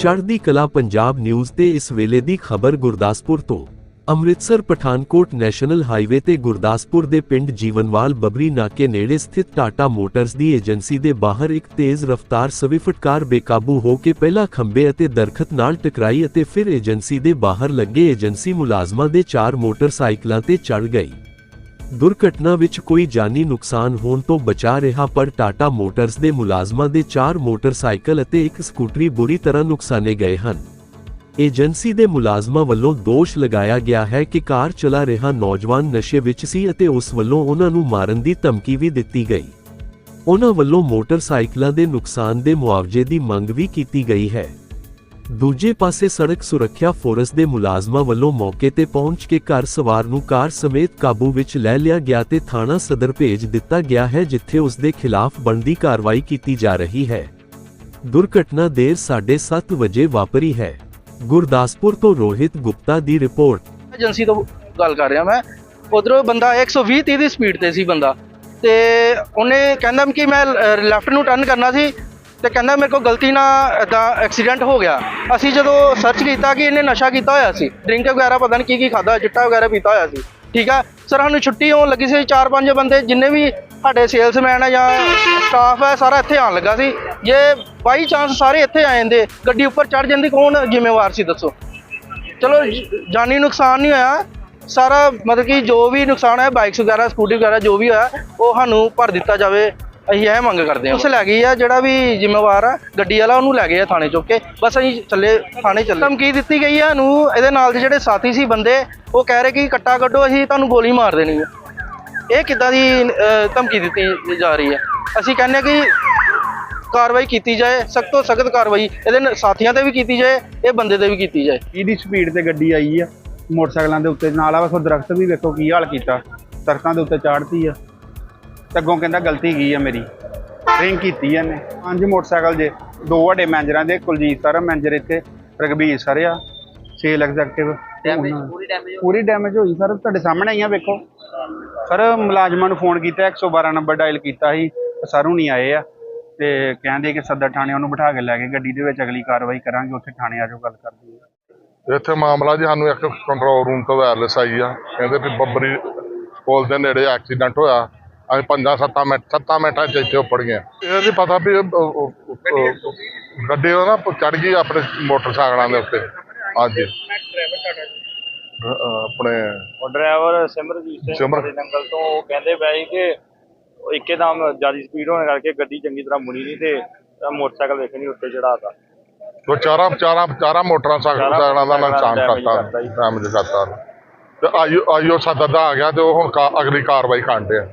ਚੜ੍ਹਦੀ ਕਲਾ ਪੰਜਾਬ ਨਿਊਜ਼ ਤੇ ਇਸ ਵੇਲੇ ਦੀ ਖਬਰ ਗੁਰਦਾਸਪੁਰ ਤੋਂ। ਅੰਮ੍ਰਿਤਸਰ ਪਠਾਨਕੋਟ ਨੈਸ਼ਨਲ ਹਾਈਵੇ ਤੇ ਗੁਰਦਾਸਪੁਰ ਦੇ ਪਿੰਡ ਜੀਵਨਵਾਲ ਬਬਰੀ ਨਾਕੇ ਨੇੜੇ ਸਥਿਤ ਟਾਟਾ ਮੋਟਰਸ ਦੀ ਏਜੰਸੀ ਦੇ ਬਾਹਰ ਇੱਕ ਤੇਜ਼ ਰਫ਼ਤਾਰ ਸਵਿਫਟ ਕਾਰ ਬੇਕਾਬੂ ਹੋ ਕੇ ਪਹਿਲਾਂ ਖੰਭੇ ਅਤੇ ਦਰਖਤ ਨਾਲ ਟਕਰਾਈ ਅਤੇ ਫਿਰ ਏਜੰਸੀ ਦੇ ਬਾਹਰ ਲੱਗੇ ਏਜੰਸੀ ਮੁਲਾਜ਼ਮਾਂ ਦੇ ਚਾਰ ਮੋਟਰਸਾਈਕਲਾਂ ਤੇ ਚੜ੍ਹ ਗਈ। ਦੁਰਘਟਨਾ ਵਿੱਚ ਕੋਈ ਜਾਨੀ ਨੁਕਸਾਨ ਹੋਣ ਤੋਂ ਬਚਾ ਰਿਹਾ, ਪਰ ਟਾਟਾ ਮੋਟਰਸ ਦੇ ਮੁਲਾਜ਼ਮਾਂ ਦੇ ਚਾਰ ਮੋਟਰਸਾਈਕਲ ਅਤੇ ਇੱਕ ਸਕੂਟਰੀ ਬੁਰੀ ਤਰ੍ਹਾਂ ਨੁਕਸਾਨੇ ਗਏ ਹਨ। ਏਜੰਸੀ ਦੇ ਮੁਲਾਜ਼ਮਾਂ ਵੱਲੋਂ ਦੋਸ਼ ਲਗਾਇਆ ਗਿਆ ਹੈ ਕਿ ਕਾਰ ਚਲਾ ਰਿਹਾ ਨੌਜਵਾਨ ਨਸ਼ੇ ਵਿੱਚ ਸੀ ਅਤੇ ਉਸ ਵੱਲੋਂ ਉਹਨਾਂ ਨੂੰ ਮਾਰਨ ਦੀ ਧਮਕੀ ਵੀ ਦਿੱਤੀ ਗਈ। ਉਹਨਾਂ ਵੱਲੋਂ ਮੋਟਰਸਾਈਕਲਾਂ ਦੇ ਨੁਕਸਾਨ ਦੇ ਮੁਆਵਜ਼ੇ ਦੀ ਮੰਗ ਵੀ ਕੀਤੀ ਗਈ ਹੈ। ਦੂਜੇ ਪਾਸੇ ਸੜਕ ਸੁਰੱਖਿਆ ਫੋਰਸ ਦੇ ਮੁਲਾਜ਼ਮਾਂ ਵੱਲੋਂ ਮੌਕੇ ਤੇ ਪਹੁੰਚ ਕੇ ਕਾਰ ਸਵਾਰ ਨੂੰ ਕਾਰ ਸਮੇਤ ਕਾਬੂ ਵਿੱਚ ਲੈ ਲਿਆ ਗਿਆ ਤੇ ਥਾਣਾ ਸਦਰ ਭੇਜ ਦਿੱਤਾ ਗਿਆ ਹੈ, ਜਿੱਥੇ ਉਸ ਦੇ ਖਿਲਾਫ ਬਣਦੀ ਕਾਰਵਾਈ ਕੀਤੀ ਜਾ ਰਹੀ ਹੈ। ਦੁਰਘਟਨਾ ਦੇਰ 7:30 ਵਜੇ ਵਾਪਰੀ ਹੈ। ਗੁਰਦਾਸਪੁਰ ਤੋਂ ਰੋਹਿਤ ਗੁਪਤਾ ਦੀ ਰਿਪੋਰਟ। ਏਜੰਸੀ ਤੋਂ ਗੱਲ ਕਰ ਰਿਹਾ ਮੈਂ। ਉਧਰੋਂ ਬੰਦਾ 120 30 ਦੀ ਸਪੀਡ ਤੇ ਸੀ ਬੰਦਾ। ਤੇ ਉਹਨੇ ਕਹਿੰਦਾ ਕਿ ਮੈਂ ਲੈਫਟ ਨੂੰ ਟਰਨ ਕਰਨਾ ਸੀ। ਤੇ ਕਹਿੰਦਾ ਮੇਰੇ ਕੋਲ ਗਲਤੀ ਨਾਲ ਇਦਾਂ ਐਕਸੀਡੈਂਟ ਹੋ ਗਿਆ। ਅਸੀਂ ਜਦੋਂ ਸਰਚ ਕੀਤਾ ਕਿ ਇਹਨੇ ਨਸ਼ਾ ਕੀਤਾ ਹੋਇਆ ਸੀ ਡਰਿੰਕ ਵਗੈਰਾ ਪਤਾ ਨਹੀਂ ਕੀ ਕੀ ਖਾਦਾ ਚਿੱਟਾ ਵਗੈਰਾ ਪੀਤਾ ਹੋਇਆ ਸੀ, ਠੀਕ ਆ? ਸਰ ਸਾਨੂੰ ਛੁੱਟੀ ਹੋਣ ਲੱਗੀ ਸੀ ਚਾਰ ਪੰਜ ਬੰਦੇ ਜਿੰਨੇ ਵੀ ਸਾਡੇ ਸੇਲਸਮੈਨ ਆ ਜਾਂ ਸਟਾਫ ਹੈ ਸਾਰਾ ਇੱਥੇ ਆਣ ਲੱਗਾ ਸੀ। ਜੇ ਬਾਈ ਚਾਂਸ ਸਾਰੇ ਇੱਥੇ ਆ ਜਾਂਦੇ, ਗੱਡੀ ਉੱਪਰ ਚੜ ਜਾਂਦੀ, ਕੌਣ ਜ਼ਿੰਮੇਵਾਰ ਸੀ ਦੱਸੋ? ਚਲੋ, ਜਾਨੀ ਨੁਕਸਾਨ ਨਹੀਂ ਹੋਇਆ। ਸਾਰਾ ਮਤਲਬ ਕਿ ਜੋ ਵੀ ਨੁਕਸਾਨ ਹੈ ਬਾਈਕਸ ਵਗੈਰਾ ਸਕੂਟੀ ਵਗੈਰਾ ਜੋ ਵੀ ਹੋਇਆ, ਉਹ ਸਾਨੂੰ ਭਰ ਦਿੱਤਾ ਜਾਵੇ। ਅਸੀਂ ਇਹ ਮੰਗ ਕਰਦੇ ਹਾਂ ਉਸ ਲੈ ਗਈ ਆ ਜਿਹੜਾ ਵੀ ਜ਼ਿੰਮੇਵਾਰ ਆ ਗੱਡੀ ਵਾਲਾ ਉਹਨੂੰ ਲੈ ਗਏ ਆ ਥਾਣੇ ਚੁੱਕ ਕੇ। ਬਸ ਅਸੀਂ ਚੱਲੇ ਥਾਣੇ ਚੱਲੇ। ਧਮਕੀ ਦਿੱਤੀ ਗਈ ਆ ਨੂੰ ਇਹਦੇ ਨਾਲ ਦੇ ਜਿਹੜੇ ਸਾਥੀ ਸੀ ਬੰਦੇ ਉਹ ਕਹਿ ਰਹੇ ਕਿ ਕੱਟਾ ਕੱਢੋ ਅਸੀਂ ਤੁਹਾਨੂੰ ਗੋਲੀ ਮਾਰ ਦੇਣੀ ਆ। ਇਹ ਕਿੱਦਾਂ ਦੀ ਧਮਕੀ ਦਿੱਤੀ ਜਾ ਰਹੀ ਹੈ ਅਸੀਂ ਕਹਿੰਦੇ ਹਾਂ ਕਿ ਕਾਰਵਾਈ ਕੀਤੀ ਜਾਏ ਸਖਤ ਤੋਂ ਸਖਤ ਕਾਰਵਾਈ ਇਹਦੇ ਨਾਲ ਸਾਥੀਆਂ ਤੇ ਵੀ ਕੀਤੀ ਜਾਏ ਇਹ ਬੰਦੇ ਤੇ ਵੀ ਕੀਤੀ ਜਾਏ। ਇਹਦੀ ਸਪੀਡ ਤੇ ਗੱਡੀ ਆਈ ਆ? ਮੋਟਰਸਾਈਕਲਾਂ ਦੇ ਉੱਤੇ ਨਾਲ ਆ ਵੇਖੋ ਦਰਖਤ ਵੀ ਵੇਖੋ ਕੀ ਹਾਲ ਕੀਤਾ। ਦਰਖਤਾਂ ਦੇ ਉੱਤੇ ਚਾੜਤੀ ਆ। ਤੇ ਅੱਗੋਂ ਕਹਿੰਦਾ ਗਲਤੀ ਕੀ ਆ ਮੇਰੀ। ਡਰਿੰਕ ਕੀਤੀ ਆ ਇਹਨੇ। ਪੰਜ ਮੋਟਰਸਾਈਕਲ ਜੇ ਦੋ ਵੱਡੇ ਮੈਨੇਜਰਾਂ ਦੇ ਕੁਲਜੀਤ ਸਰ ਮੈਨੇਜਰ ਇੱਥੇ ਰਗਬੀਰ ਸਰ ਆ ਸੇਲ ਐਗਜ਼ੈਕਟਿਵ ਪੂਰੀ ਡੈਮੇਜ ਪੂਰੀ ਡੈਮੇਜ ਹੋਈ ਸਰ ਤੁਹਾਡੇ ਸਾਹਮਣੇ ਹੀ ਆ ਵੇਖੋ। ਸਰ ਮੁਲਾਜ਼ਮਾਂ ਨੂੰ ਫੋਨ ਕੀਤਾ 112 ਨੰਬਰ ਡਾਇਲ ਕੀਤਾ ਸੀ ਸਰ ਹੁਣੀ ਆਏ ਆ। ਤੇ ਕਹਿੰਦੇ ਕਿ ਸਦਰ ਥਾਣੇ ਉਹਨੂੰ ਬਿਠਾ ਕੇ ਲੈ ਗਏ ਗੱਡੀ ਦੇ ਵਿੱਚ ਅਗਲੀ ਕਾਰਵਾਈ ਕਰਾਂਗੇ ਉੱਥੇ ਥਾਣੇ ਆ ਜਾਓ ਗੱਲ ਕਰਦੇ ਹਾਂ ਇੱਥੇ ਮਾਮਲਾ ਜੀ ਸਾਨੂੰ ਇੱਕ ਕੰਟਰੋਲ ਰੂਮ ਤੋਂ ਵਾਇਰਲੈਸ ਆਈ ਆ। ਕਹਿੰਦੇ ਵੀ ਬੱਬਰੀ ਪੁਲ ਦੇ ਨੇੜੇ ਐਕਸੀਡੈਂਟ ਹੋਇਆ। ਅਸੀਂ ਪੰਜਾਂ ਸੱਤਾਂ ਮਿੰਟ ਸੱਤਾਂ ਮਿੰਟਾਂ ਚ ਇੱਥੇ ਉੱਪੜ ਗਏ ਇਹ ਨਹੀਂ ਪਤਾ ਵੀ ਗੱਡੀ ਉਹ ਨਾ ਚੜ ਗਈ ਆਪਣੇ ਮੋਟਰਸਾਈਕਲਾਂ ਦੇ ਉੱਤੇ ਹਾਂਜੀ ਆਪਣੇ ਉਹ ਡਰਾਈਵਰ ਸਿਮਰਜੀਤ ਸਿੰਘ ਸਿਮਰ- ਦੇ ਨੰਗਲ ਤੋਂ ਉਹ ਕਹਿੰਦੇ ਪਏ ਸੀ ਕਿ ਉਹ ਇੱਕੇਦਮ ਜ਼ਿਆਦਾ ਸਪੀਡ ਹੋਣ ਕਰਕੇ ਗੱਡੀ ਚੰਗੀ ਤਰ੍ਹਾਂ ਮੁੜੀ ਨਹੀਂ ਤੇ ਤਾਂ ਮੋਟਰਸਾਈਕਲ ਵੇਖ ਨਹੀਂ ਉੱਤੇ ਚੜਾਤਾ ਉਹ ਚਾਰਾਂ ਚਾਰਾਂ ਚਾਰਾਂ ਮੋਟਰਾਂ ਸਾਈਕਲਾਂ ਦਾ ਨੁਕਸਾਨ ਕਰਤਾ। ਡੈਮੇਜ ਕਰਤਾ। ਤੇ ਆਈਓ ਆਈਓ ਸਦਰ ਦਾ ਆ ਗਿਆ ਤੇ ਉਹ ਹੁਣ ਕਾ- ਅਗਲੀ ਕਾਰਵਾਈ ਕਰਦੇ ਆ